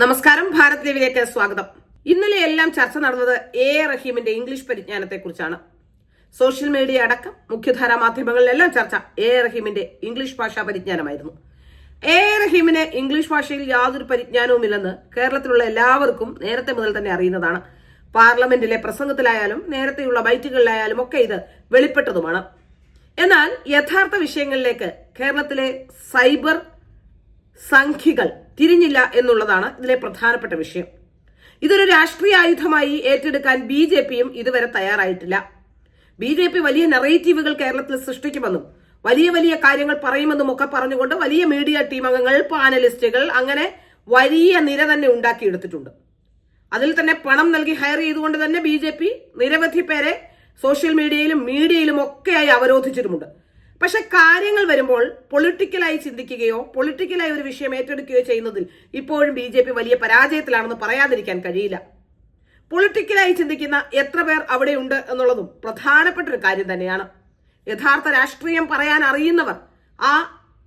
നമസ്കാരം ഭാരത് ദേവിലേക്ക് സ്വാഗതം. ഇന്നലെ എല്ലാം ചർച്ച നടന്നത് എ. റഹീമിന്റെ ഇംഗ്ലീഷ് പരിജ്ഞാനത്തെ കുറിച്ചാണ്. സോഷ്യൽ മീഡിയ അടക്കം മുഖ്യധാരാ മാധ്യമങ്ങളിലെല്ലാം ചർച്ച എ. റഹീമിന്റെ ഇംഗ്ലീഷ് ഭാഷാ പരിജ്ഞാനമായിരുന്നു. എ. റഹീമിന് ഇംഗ്ലീഷ് ഭാഷയിൽ യാതൊരു പരിജ്ഞാനവുമില്ലെന്ന് കേരളത്തിലുള്ള എല്ലാവർക്കും നേരത്തെ മുതൽ തന്നെ അറിയുന്നതാണ്. പാർലമെന്റിലെ പ്രസംഗത്തിലായാലും നേരത്തെയുള്ള ബൈറ്റുകളിലായാലും ഒക്കെ ഇത് വെളിപ്പെട്ടതുമാണ്. എന്നാൽ യഥാർത്ഥ വിഷയങ്ങളിലേക്ക് കേരളത്തിലെ സൈബർ സംഖ്യകൾ തിരിഞ്ഞില്ല എന്നുള്ളതാണ് ഇതിലെ പ്രധാനപ്പെട്ട വിഷയം. ഇതൊരു രാഷ്ട്രീയ ആയുധമായി ഏറ്റെടുക്കാൻ ബി ജെ പിയും ഇതുവരെ തയ്യാറായിട്ടില്ല. ബി ജെ പി വലിയ നെറേറ്റീവുകൾ കേരളത്തിൽ സൃഷ്ടിക്കുമെന്നും വലിയ വലിയ കാര്യങ്ങൾ പറയുമെന്നും ഒക്കെ പറഞ്ഞുകൊണ്ട് വലിയ മീഡിയ ടീം അംഗങ്ങൾ പാനലിസ്റ്റുകൾ അങ്ങനെ വലിയ നിര തന്നെ ഉണ്ടാക്കിയെടുത്തിട്ടുണ്ട്. അതിൽ തന്നെ പണം നൽകി ഹയർ ചെയ്തുകൊണ്ട് തന്നെ ബി നിരവധി പേരെ സോഷ്യൽ മീഡിയയിലും മീഡിയയിലും ഒക്കെയായി അവരോധിച്ചിട്ടുമുണ്ട്. പക്ഷെ കാര്യങ്ങൾ വരുമ്പോൾ പൊളിറ്റിക്കലായി ചിന്തിക്കുകയോ പൊളിറ്റിക്കലായി ഒരു വിഷയം ഏറ്റെടുക്കുകയോ ചെയ്യുന്നതിൽ ഇപ്പോഴും ബി ജെ പി വലിയ പരാജയത്തിലാണെന്ന് പറയാതിരിക്കാൻ കഴിയില്ല. പൊളിറ്റിക്കലായി ചിന്തിക്കുന്ന എത്ര പേർ അവിടെയുണ്ട് എന്നുള്ളതും പ്രധാനപ്പെട്ട ഒരു കാര്യം തന്നെയാണ്. യഥാർത്ഥ രാഷ്ട്രീയം പറയാൻ അറിയുന്നവർ ആ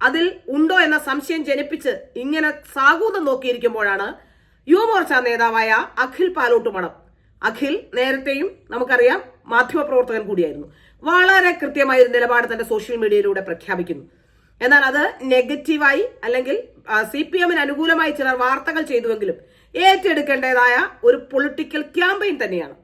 അതിൽ ഉണ്ടോ എന്ന സംശയം ജനിപ്പിച്ച് ഇങ്ങനെ സാഗൂതം നോക്കിയിരിക്കുമ്പോഴാണ് യുവമോർച്ച നേതാവായ അഖിൽ പാലോട്ടുമണം. അഖിൽ നേരത്തെയും നമുക്കറിയാം മാധ്യമപ്രവർത്തകൻ കൂടിയായിരുന്നു. വളരെ കൃത്യമായ ഒരു നിലപാട് തന്റെ സോഷ്യൽ മീഡിയയിലൂടെ പ്രഖ്യാപിക്കുന്നു. എന്നാൽ അത് നെഗറ്റീവായി അല്ലെങ്കിൽ സി പി എമ്മിന് അനുകൂലമായി ചിലർ വാർത്തകൾ ചെയ്തുവെങ്കിലും ഏറ്റെടുക്കേണ്ടതായ ഒരു പൊളിറ്റിക്കൽ ക്യാമ്പയിൻ തന്നെയാണ്.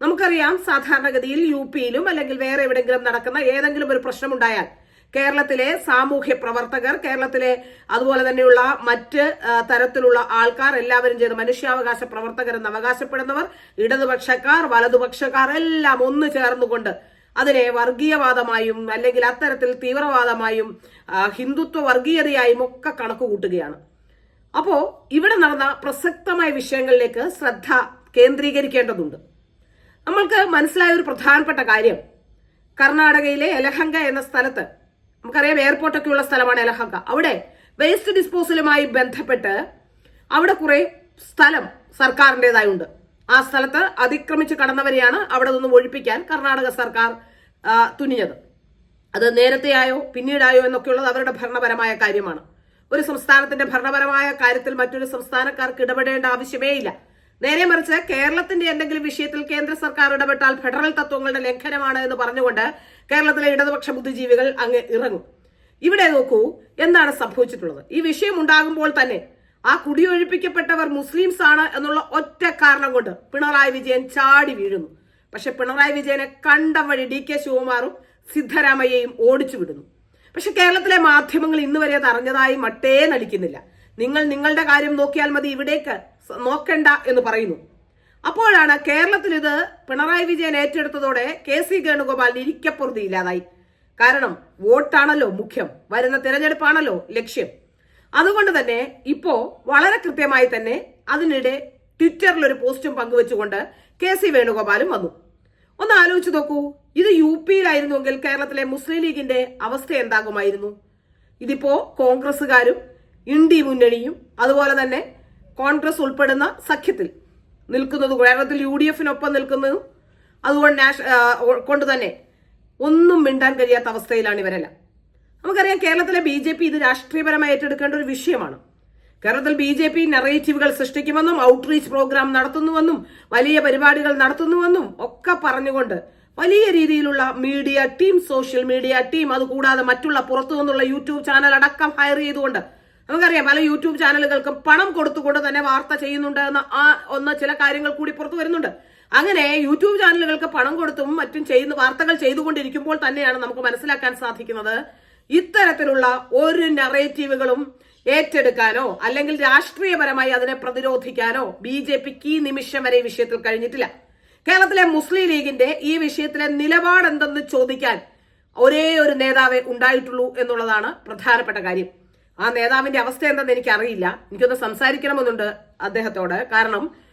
നമുക്കറിയാം സാധാരണഗതിയിൽ യു പിയിലും അല്ലെങ്കിൽ വേറെ എവിടെയെങ്കിലും നടക്കുന്ന ഏതെങ്കിലും ഒരു പ്രശ്നമുണ്ടായാൽ കേരളത്തിലെ സാമൂഹ്യ പ്രവർത്തകർ കേരളത്തിലെ അതുപോലെ തന്നെയുള്ള മറ്റ് തരത്തിലുള്ള ആൾക്കാർ എല്ലാവരും ചെയ്ത് മനുഷ്യാവകാശ പ്രവർത്തകരെന്ന് അവകാശപ്പെടുന്നവർ ഇടതുപക്ഷക്കാർ വലതുപക്ഷക്കാർ എല്ലാം ഒന്നു ചേർന്നുകൊണ്ട് അതിനെ വർഗീയവാദമായും അല്ലെങ്കിൽ അത്തരത്തിൽ തീവ്രവാദമായും ഹിന്ദുത്വ വർഗീയതയായും ഒക്കെ കണക്ക് കൂട്ടുകയാണ് അപ്പോ ഇവിടെ നടന്ന പ്രസക്തമായ വിഷയങ്ങളിലേക്ക് ശ്രദ്ധ കേന്ദ്രീകരിക്കേണ്ടതുണ്ട്. നമ്മൾക്ക് മനസ്സിലായ ഒരു പ്രധാനപ്പെട്ട കാര്യം. കർണാടകയിലെ എലഹങ്ക എന്ന സ്ഥലത്ത് നമുക്കറിയാം എയർപോർട്ടൊക്കെ ഉള്ള സ്ഥലമാണ് എലഹങ്ക. അവിടെ വേസ്റ്റ് ഡിസ്പോസലുമായി ബന്ധപ്പെട്ട് അവിടെ കുറെ സ്ഥലം സർക്കാരിന്റെതായുണ്ട്. ആ സ്ഥലത്ത് അതിക്രമിച്ച് കടന്നവരെയാണ് അവിടെ നിന്നും ഒഴിപ്പിക്കാൻ കർണാടക സർക്കാർ തുനിഞ്ഞത്. അത് നേരത്തെയായോ പിന്നീടായോ എന്നൊക്കെയുള്ളത് അവരുടെ ഭരണപരമായ കാര്യമാണ്. ഒരു സംസ്ഥാനത്തിന്റെ ഭരണപരമായ കാര്യത്തിൽ മറ്റൊരു സംസ്ഥാനക്കാർക്ക് ഇടപെടേണ്ട ആവശ്യമേ ഇല്ല. നേരെ മറിച്ച് കേരളത്തിന്റെ എന്തെങ്കിലും വിഷയത്തിൽ കേന്ദ്ര സർക്കാർ ഇടപെട്ടാൽ ഫെഡറൽ തത്വങ്ങളുടെ ലംഘനമാണ് എന്ന് പറഞ്ഞുകൊണ്ട് കേരളത്തിലെ ഇടതുപക്ഷ ബുദ്ധിജീവികൾ അങ്ങ് ഇറങ്ങും. ഇവിടെ നോക്കൂ എന്താണ് സംഭവിച്ചിട്ടുള്ളത്? ഈ വിഷയം ഉണ്ടാകുമ്പോൾ തന്നെ ആ കുടിയൊഴിപ്പിക്കപ്പെട്ടവർ മുസ്ലിംസ് ആണ് എന്നുള്ള ഒറ്റ കാരണം കൊണ്ട് പിണറായി വിജയൻ ചാടി വീഴുന്നു. പക്ഷെ പിണറായി വിജയനെ കണ്ട വഴി ഡി കെ ശിവകുമാറും സിദ്ധരാമയ്യയും ഓടിച്ചു വിടുന്നു. പക്ഷെ കേരളത്തിലെ മാധ്യമങ്ങൾ ഇന്ന് വരെ അത് അറിഞ്ഞതായി മട്ടേ നടിക്കുന്നില്ല. നിങ്ങൾ നിങ്ങളുടെ കാര്യം നോക്കിയാൽ മതി ഇവിടേക്ക് നോക്കണ്ട എന്ന് പറയുന്നു. അപ്പോഴാണ് കേരളത്തിൽ ഇത് പിണറായി വിജയൻ ഏറ്റെടുത്തതോടെ കെ സി വേണുഗോപാലിന് ഇരിക്കപ്പുറതി ഇല്ലാതായി. കാരണം വോട്ടാണല്ലോ മുഖ്യം വരുന്ന തിരഞ്ഞെടുപ്പാണല്ലോ ലക്ഷ്യം. അതുകൊണ്ട് തന്നെ ഇപ്പോ വളരെ കൃത്യമായി തന്നെ അതിനിടെ ട്വിറ്ററിൽ ഒരു പോസ്റ്റും പങ്കുവെച്ചുകൊണ്ട് കെ സി വേണുഗോപാലും വന്നു. ഒന്ന് ആലോചിച്ച് നോക്കൂ ഇത് യു പിയിലായിരുന്നുവെങ്കിൽ കേരളത്തിലെ മുസ്ലിം ലീഗിന്റെ അവസ്ഥ എന്താകുമായിരുന്നു? ഇതിപ്പോ കോൺഗ്രസുകാരും ഇന്ത്യ മുന്നണിയും അതുപോലെ തന്നെ കോൺഗ്രസ് ഉൾപ്പെടുന്ന സഖ്യത്തിൽ നിൽക്കുന്നത് കേരളത്തിൽ യു ഡി എഫിനൊപ്പം നിൽക്കുന്നതും അതുകൊണ്ട് കൊണ്ട് തന്നെ ഒന്നും മിണ്ടാൻ കഴിയാത്ത അവസ്ഥയിലാണ് ഇവരെല്ലാം. നമുക്കറിയാം കേരളത്തിലെ ബി ജെ പി ഇത് രാഷ്ട്രീയപരമായി ഏറ്റെടുക്കേണ്ട ഒരു വിഷയമാണ്. കേരളത്തിൽ ബി ജെ പി നെറേറ്റീവുകൾ സൃഷ്ടിക്കുമെന്നും ഔട്ട്റീച്ച് പ്രോഗ്രാം നടത്തുന്നുവെന്നും വലിയ പരിപാടികൾ നടത്തുന്നുവെന്നും ഒക്കെ പറഞ്ഞുകൊണ്ട് വലിയ രീതിയിലുള്ള media team social media team അതുകൂടാതെ മറ്റുള്ള പുറത്തു നിന്നുള്ള യൂട്യൂബ് ചാനൽ അടക്കം ഹയർ ചെയ്തുകൊണ്ട് നമുക്കറിയാം പല യൂട്യൂബ് ചാനലുകൾക്കും പണം കൊടുത്തുകൊണ്ട് തന്നെ വാർത്ത ചെയ്യുന്നുണ്ട് എന്ന ആ ഒന്ന് ചില കാര്യങ്ങൾ കൂടി പുറത്തു വരുന്നുണ്ട്. അങ്ങനെ യൂട്യൂബ് ചാനലുകൾക്ക് പണം കൊടുത്തും മറ്റും ചെയ്യുന്ന വാർത്തകൾ ചെയ്തുകൊണ്ടിരിക്കുമ്പോൾ തന്നെയാണ് നമുക്ക് മനസ്സിലാക്കാൻ സാധിക്കുന്നത് ഇത്തരത്തിലുള്ള ഒരു നറേറ്റീവുകളും ഏറ്റെടുക്കാനോ അല്ലെങ്കിൽ രാഷ്ട്രീയപരമായി അതിനെ പ്രതിരോധിക്കാനോ ബി ജെ പിക്ക് ഈ നിമിഷം വരെ ഈ വിഷയത്തിൽ കഴിഞ്ഞിട്ടില്ല. കേരളത്തിലെ മുസ്ലിം ലീഗിന്റെ ഈ വിഷയത്തിലെ നിലപാടെന്തെന്ന് ചോദിക്കാൻ ഒരേ ഒരു നേതാവേ ഉണ്ടായിട്ടുള്ളൂ എന്നുള്ളതാണ് പ്രധാനപ്പെട്ട കാര്യം. ആ നേതാവിന്റെ അവസ്ഥ എന്തെന്ന് എനിക്കറിയില്ല. എനിക്കൊന്ന് സംസാരിക്കണമെന്നുണ്ട് അദ്ദേഹത്തോട്. കാരണം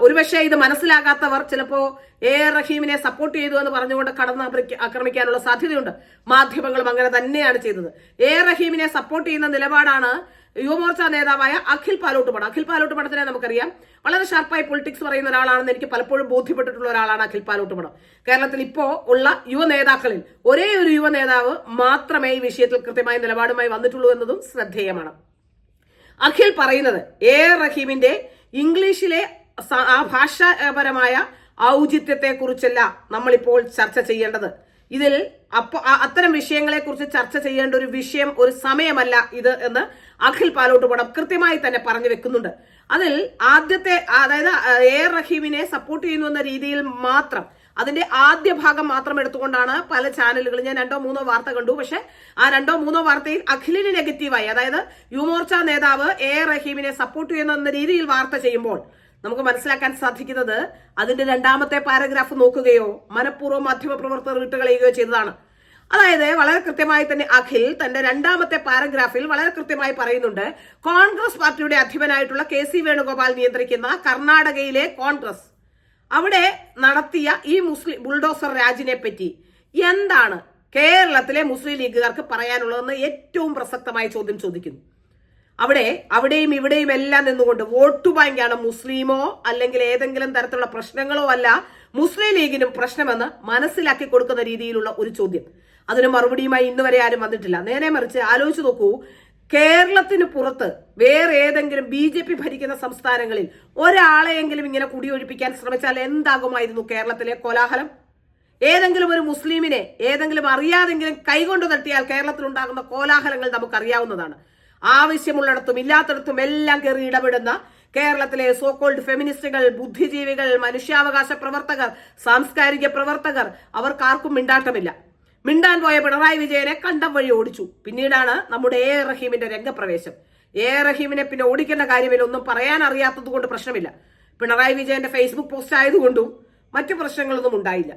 ഒരുപക്ഷെ ഇത് മനസ്സിലാകാത്തവർ ചിലപ്പോ എ ആർ റഹീമിനെ സപ്പോർട്ട് ചെയ്തു എന്ന് പറഞ്ഞുകൊണ്ട് കടന്ന് ആക്രമിക്ക- ആക്രമിക്കാനുള്ള സാധ്യതയുണ്ട്. മാധ്യമങ്ങളും അങ്ങനെ തന്നെയാണ് ചെയ്തത്. എ ആർ റഹീമിനെ സപ്പോർട്ട് ചെയ്യുന്ന നിലപാടാണ് യുവമോർച്ച നേതാവായ അഖിൽ പാലോട്ടുപടം. അഖിൽ പാലോട്ടുപടത്തിനെ നമുക്കറിയാം. വളരെ ഷാർപ്പായി പൊളിറ്റിക്സ് പറയുന്ന ഒരാളാണെന്ന് എനിക്ക് പലപ്പോഴും ബോധ്യപ്പെട്ടിട്ടുള്ള ഒരാളാണ് അഖിൽ പാലോട്ടുപടം. കേരളത്തിൽ ഇപ്പോ ഉള്ള യുവ നേതാക്കളിൽ ഒരേ ഒരു യുവ നേതാവ് മാത്രമേ ഈ വിഷയത്തിൽ കൃത്യമായ നിലപാടുമായി വന്നിട്ടുള്ളൂ എന്നതും ശ്രദ്ധേയമാണ്. അഖിൽ പറയുന്നത് എ റഹീമിന്റെ ഇംഗ്ലീഷിലെ ആ ഭാഷാപരമായ ഔചിത്യത്തെ കുറിച്ചല്ല നമ്മളിപ്പോൾ ചർച്ച ചെയ്യേണ്ടത്. ഇതിൽ അപ്പൊ അത്തരം വിഷയങ്ങളെ കുറിച്ച് ചർച്ച ചെയ്യേണ്ട ഒരു വിഷയം ഒരു സമയമല്ല ഇത് എന്ന് അഖിൽ പാലോട്ട് പാലോട്ടുപടം കൃത്യമായി തന്നെ പറഞ്ഞു വെക്കുന്നുണ്ട്. അതിൽ ആദ്യത്തെ അതായത് എ റഹീമിനെ സപ്പോർട്ട് ചെയ്യുന്നു എന്ന രീതിയിൽ മാത്രം അതിന്റെ ആദ്യ ഭാഗം മാത്രം എടുത്തുകൊണ്ടാണ് പല ചാനലുകളും ഞാൻ രണ്ടോ മൂന്നോ വാർത്ത കണ്ടു പക്ഷെ ആ രണ്ടോ മൂന്നോ വാർത്തയിൽ അഖിലിന് നെഗറ്റീവായി അതായത് യുമോർച്ച നേതാവ് എ റഹീമിനെ സപ്പോർട്ട് ചെയ്യുന്നു എന്ന രീതിയിൽ വാർത്ത ചെയ്യുമ്പോൾ നമുക്ക് മനസ്സിലാക്കാൻ സാധിക്കുന്നത് അതിന്റെ രണ്ടാമത്തെ പാരഗ്രാഫ് നോക്കുകയോ മനഃപൂർവം മാധ്യമപ്രവർത്തകർ വിട്ടുകളയുകയോ ചെയ്തതാണ്. അതായത് വളരെ കൃത്യമായി തന്നെ അഖിൽ തന്റെ രണ്ടാമത്തെ പാരഗ്രാഫിൽ വളരെ കൃത്യമായി പറയുന്നുണ്ട് കോൺഗ്രസ് പാർട്ടിയുടെ അധിപനായിട്ടുള്ള കെ സി വേണുഗോപാൽ നിയന്ത്രിക്കുന്ന കർണാടകയിലെ കോൺഗ്രസ്. അവിടെ നടത്തിയ ഈ മുസ്ലിം ബുൾഡോസർ രാജിനെ പറ്റി എന്താണ് കേരളത്തിലെ മുസ്ലിം ലീഗുകാർക്ക് പറയാനുള്ളതെന്ന് ഏറ്റവും പ്രസക്തമായ ചോദ്യം ചോദിക്കുന്നു. അവിടെ അവിടെയും ഇവിടെയും എല്ലാം നിന്നുകൊണ്ട് വോട്ട് ബാങ്കാണ് മുസ്ലിമോ അല്ലെങ്കിൽ ഏതെങ്കിലും തരത്തിലുള്ള പ്രശ്നങ്ങളോ അല്ല മുസ്ലിം ലീഗിനും പ്രശ്നമെന്ന് മനസ്സിലാക്കി കൊടുക്കുന്ന രീതിയിലുള്ള ഒരു ചോദ്യം. അതിന് മറുപടിയുമായി ഇന്ന് വരെ ആരും വന്നിട്ടില്ല. നേരെ മറിച്ച് ആലോചിച്ച് നോക്കൂ കേരളത്തിന് പുറത്ത് വേറെ ഏതെങ്കിലും ബി ജെ പി ഭരിക്കുന്ന സംസ്ഥാനങ്ങളിൽ ഒരാളെയെങ്കിലും ഇങ്ങനെ കുടിയൊഴിപ്പിക്കാൻ ശ്രമിച്ചാൽ എന്താകുമായിരുന്നു കേരളത്തിലെ കോലാഹലം? ഏതെങ്കിലും ഒരു മുസ്ലിമിനെ ഏതെങ്കിലും അറിയാതെങ്കിലും കൈകൊണ്ട് തട്ടിയാൽ കേരളത്തിൽ ഉണ്ടാകുന്ന കോലാഹലങ്ങൾ നമുക്കറിയാവുന്നതാണ്. ആവശ്യമുള്ളിടത്തും ഇല്ലാത്തിടത്തും എല്ലാം കയറി ഇടപെടുന്ന കേരളത്തിലെ സോക്കോൾഡ് ഫെമിനിസ്റ്റുകൾ ബുദ്ധിജീവികൾ മനുഷ്യാവകാശ പ്രവർത്തകർ സാംസ്കാരിക പ്രവർത്തകർ അവർക്കാർക്കും മിണ്ടാട്ടമില്ല. മിണ്ടാൻ പോയ പിണറായി വിജയനെ കണ്ടം വഴി ഓടിച്ചു. പിന്നീടാണ് നമ്മുടെ എ. റഹീമിന്റെ രംഗപ്രവേശം. എ. റഹീമിനെ പിന്നെ ഓടിക്കേണ്ട കാര്യമില്ല ഒന്നും പറയാൻ അറിയാത്തത് കൊണ്ട് പ്രശ്നമില്ല. പിണറായി വിജയന്റെ ഫേസ്ബുക്ക് പോസ്റ്റ് ആയതുകൊണ്ടും മറ്റു പ്രശ്നങ്ങളൊന്നും ഉണ്ടായില്ല.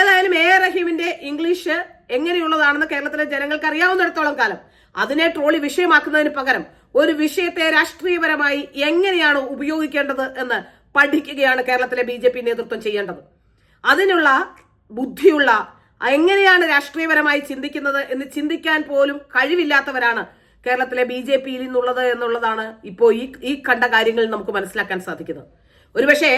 ഏതായാലും എ. റഹീമിന്റെ ഇംഗ്ലീഷ് എങ്ങനെയുള്ളതാണെന്ന് കേരളത്തിലെ ജനങ്ങൾക്ക് അറിയാവുന്നിടത്തോളം കാലം. അതിനെ ട്രോളി വിഷയമാക്കുന്നതിന് പകരം ഒരു വിഷയത്തെ രാഷ്ട്രീയപരമായി എങ്ങനെയാണ് ഉപയോഗിക്കേണ്ടത് എന്ന് പഠിക്കുകയാണ് കേരളത്തിലെ ബി നേതൃത്വം ചെയ്യേണ്ടത്. അതിനുള്ള ബുദ്ധിയുള്ള എങ്ങനെയാണ് രാഷ്ട്രീയപരമായി ചിന്തിക്കുന്നത് എന്ന് ചിന്തിക്കാൻ പോലും കഴിവില്ലാത്തവരാണ് കേരളത്തിലെ ബി ജെ പിയിൽ നിന്നുള്ളത് എന്നുള്ളതാണ് ഇപ്പോൾ ഈ ഈ കണ്ട കാര്യങ്ങളിൽ നമുക്ക് മനസ്സിലാക്കാൻ സാധിക്കുന്നത്. ഒരുപക്ഷെ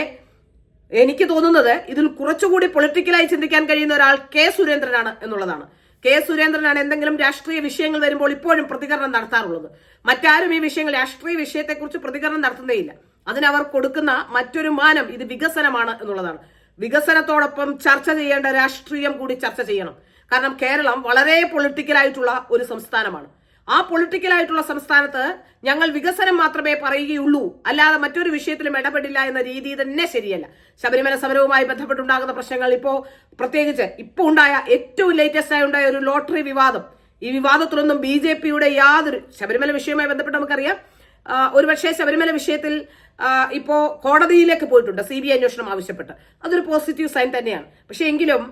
എനിക്ക് തോന്നുന്നത് ഇതിൽ കുറച്ചുകൂടി പൊളിറ്റിക്കലായി ചിന്തിക്കാൻ കഴിയുന്ന ഒരാൾ കെ സുരേന്ദ്രനാണ് എന്നുള്ളതാണ്. കെ സുരേന്ദ്രനാണ് എന്തെങ്കിലും രാഷ്ട്രീയ വിഷയങ്ങൾ വരുമ്പോൾ ഇപ്പോഴും പ്രതികരണം നടത്താറുള്ളത്. മറ്റാരും ഈ വിഷയങ്ങൾ രാഷ്ട്രീയ വിഷയത്തെക്കുറിച്ച് പ്രതികരണം നടത്തുന്നേയില്ല. അതിനവർ കൊടുക്കുന്ന മറ്റൊരു മാനം ഇത് വികസനമാണ് എന്നുള്ളതാണ്. വികസനത്തോടൊപ്പം ചർച്ച ചെയ്യേണ്ട രാഷ്ട്രീയം കൂടി ചർച്ച ചെയ്യണം. കാരണം കേരളം വളരെ പൊളിറ്റിക്കലായിട്ടുള്ള ഒരു സംസ്ഥാനമാണ്. ആ പൊളിറ്റിക്കലായിട്ടുള്ള സംസ്ഥാനത്ത് ഞങ്ങൾ വികസനം മാത്രമേ പറയുകയുള്ളൂ. അല്ലാതെ മറ്റൊരു വിഷയത്തിലും ഇടപെടില്ല എന്ന രീതി തന്നെ ശരിയല്ല. ശബരിമല സമരവുമായി ബന്ധപ്പെട്ടുണ്ടാകുന്ന പ്രശ്നങ്ങൾ ഇപ്പോ പ്രത്യേകിച്ച് ഇപ്പൊ ഉണ്ടായ ഏറ്റവും ലേറ്റസ്റ്റ് ആയി ഉണ്ടായ ഒരു ലോട്ടറി വിവാദം. ഈ വിവാദത്തിലൊന്നും ബി ജെ പിയുടെ യാതൊരു ശബരിമല വിഷയവുമായി ബന്ധപ്പെട്ട് നമുക്കറിയാം. ഒരുപക്ഷെ ശബരിമല വിഷയത്തിൽ ഇപ്പോൾ ഇപ്പോ കോടതിയിലേക്ക് പോയിട്ടുണ്ട്. സി ബി ഐ അന്വേഷണം ആവശ്യപ്പെട്ട്. അതൊരു പോസിറ്റീവ് സൈൻ തന്നെയാണ്. പക്ഷേ എങ്കിലും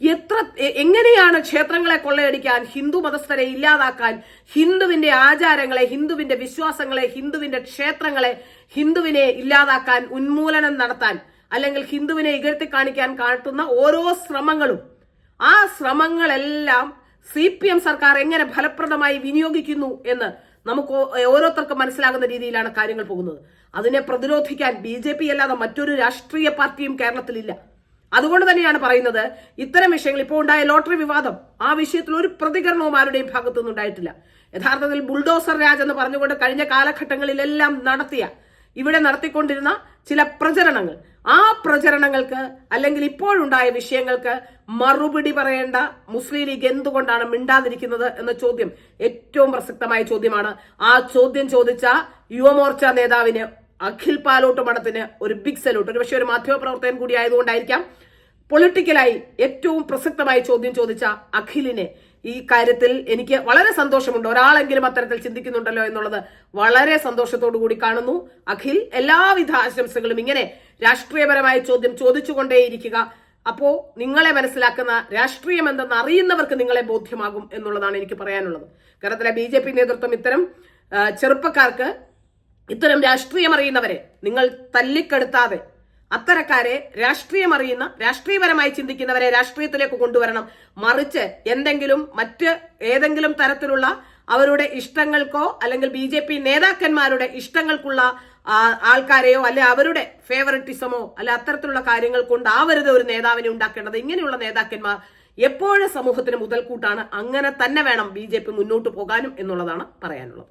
എത്ര എങ്ങനെയാണ് ക്ഷേത്രങ്ങളെ കൊള്ളയടിക്കാൻ ഹിന്ദു മതസ്ഥരെ ഇല്ലാതാക്കാൻ ഹിന്ദുവിന്റെ ആചാരങ്ങളെ ഹിന്ദുവിന്റെ വിശ്വാസങ്ങളെ ഹിന്ദുവിന്റെ ക്ഷേത്രങ്ങളെ ഹിന്ദുവിനെ ഇല്ലാതാക്കാൻ ഉന്മൂലനം നടത്താൻ അല്ലെങ്കിൽ ഹിന്ദുവിനെ ഇകഴ്ത്തി കാണിക്കാൻ കാട്ടുന്ന ഓരോ ശ്രമങ്ങളും. ആ ശ്രമങ്ങളെല്ലാം സി പി എം സർക്കാർ എങ്ങനെ ഫലപ്രദമായി വിനിയോഗിക്കുന്നു എന്ന് നമുക്ക് ഓരോരുത്തർക്കും മനസ്സിലാകുന്ന രീതിയിലാണ് കാര്യങ്ങൾ പോകുന്നത്. അതിനെ പ്രതിരോധിക്കാൻ ബി ജെ പി അല്ലാതെ മറ്റൊരു രാഷ്ട്രീയ പാർട്ടിയും കേരളത്തിലില്ല. അതുകൊണ്ട് തന്നെയാണ് പറയുന്നത് ഇത്തരം വിഷയങ്ങൾ ഇപ്പോൾ ഉണ്ടായ ലോട്ടറി വിവാദം ആ വിഷയത്തിൽ ഒരു പ്രതികരണവും ആരുടെയും ഭാഗത്തുനിന്ന് ഉണ്ടായിട്ടില്ല. യഥാർത്ഥത്തിൽ ബുൾഡോസർ രാജ് എന്ന് പറഞ്ഞുകൊണ്ട് കഴിഞ്ഞ കാലഘട്ടങ്ങളിലെല്ലാം നടത്തിയ ഇവിടെ നടത്തിക്കൊണ്ടിരുന്ന ചില പ്രചരണങ്ങൾ. ആ പ്രചരണങ്ങൾക്ക് അല്ലെങ്കിൽ ഇപ്പോഴുണ്ടായ വിഷയങ്ങൾക്ക് മറുപടി പറയേണ്ട മുസ്ലിം ലീഗ് എന്തുകൊണ്ടാണ് മിണ്ടാതിരിക്കുന്നത് എന്ന ചോദ്യം ഏറ്റവും പ്രസക്തമായ ചോദ്യമാണ്. ആ ചോദ്യം ചോദിച്ച യുവമോർച്ച നേതാവിന് അഖിൽ പാലോട്ട് മഠത്തിന് ഒരു ബിഗ് സല്യൂട്ട് ഒരു പക്ഷേ ഒരു മാധ്യമപ്രവർത്തകൻ കൂടി ആയതുകൊണ്ടായിരിക്കാം പൊളിറ്റിക്കലായി ഏറ്റവും പ്രസക്തമായ ചോദ്യം ചോദിച്ച അഖിലിനെ. ഈ കാര്യത്തിൽ എനിക്ക് വളരെ സന്തോഷമുണ്ട്. ഒരാളെങ്കിലും അത്തരത്തിൽ ചിന്തിക്കുന്നുണ്ടല്ലോ എന്നുള്ളത് വളരെ സന്തോഷത്തോടു കൂടി കാണുന്നു. അഖിൽ എല്ലാവിധ ആശംസകളും ഇങ്ങനെ രാഷ്ട്രീയപരമായ ചോദ്യം ചോദിച്ചുകൊണ്ടേയിരിക്കുക. അപ്പോ നിങ്ങളെ മനസ്സിലാക്കുന്ന രാഷ്ട്രീയം എന്തെന്ന് അറിയുന്നവർക്ക് നിങ്ങളെ ബോധ്യമാകും എന്നുള്ളതാണ് എനിക്ക് പറയാനുള്ളത്. കേരളത്തിലെ ബി നേതൃത്വം ഇത്തരം ചെറുപ്പക്കാർക്ക് ഇത്തരം രാഷ്ട്രീയം അറിയുന്നവരെ നിങ്ങൾ തല്ലിക്കെടുത്താതെ അത്തരക്കാരെ രാഷ്ട്രീയം അറിയുന്ന രാഷ്ട്രീയപരമായി ചിന്തിക്കുന്നവരെ രാഷ്ട്രീയത്തിലേക്ക് കൊണ്ടുവരണം. മറിച്ച് എന്തെങ്കിലും മറ്റ് ഏതെങ്കിലും തരത്തിലുള്ള അവരുടെ ഇഷ്ടങ്ങൾക്കോ അല്ലെങ്കിൽ ബി ജെ പി നേതാക്കന്മാരുടെ ഇഷ്ടങ്ങൾക്കുള്ള ആൾക്കാരെയോ അല്ലെ അവരുടെ ഫേവറിറ്റിസമോ അല്ലെ അത്തരത്തിലുള്ള കാര്യങ്ങൾ കൊണ്ടാവരുത് ഒരു നേതാവിനെ ഉണ്ടാക്കേണ്ടത്. ഇങ്ങനെയുള്ള നേതാക്കന്മാർ എപ്പോഴും സമൂഹത്തിന് മുതൽക്കൂട്ടാണ്. അങ്ങനെ തന്നെ വേണം ബി മുന്നോട്ട് പോകാനും എന്നുള്ളതാണ് പറയാനുള്ളത്.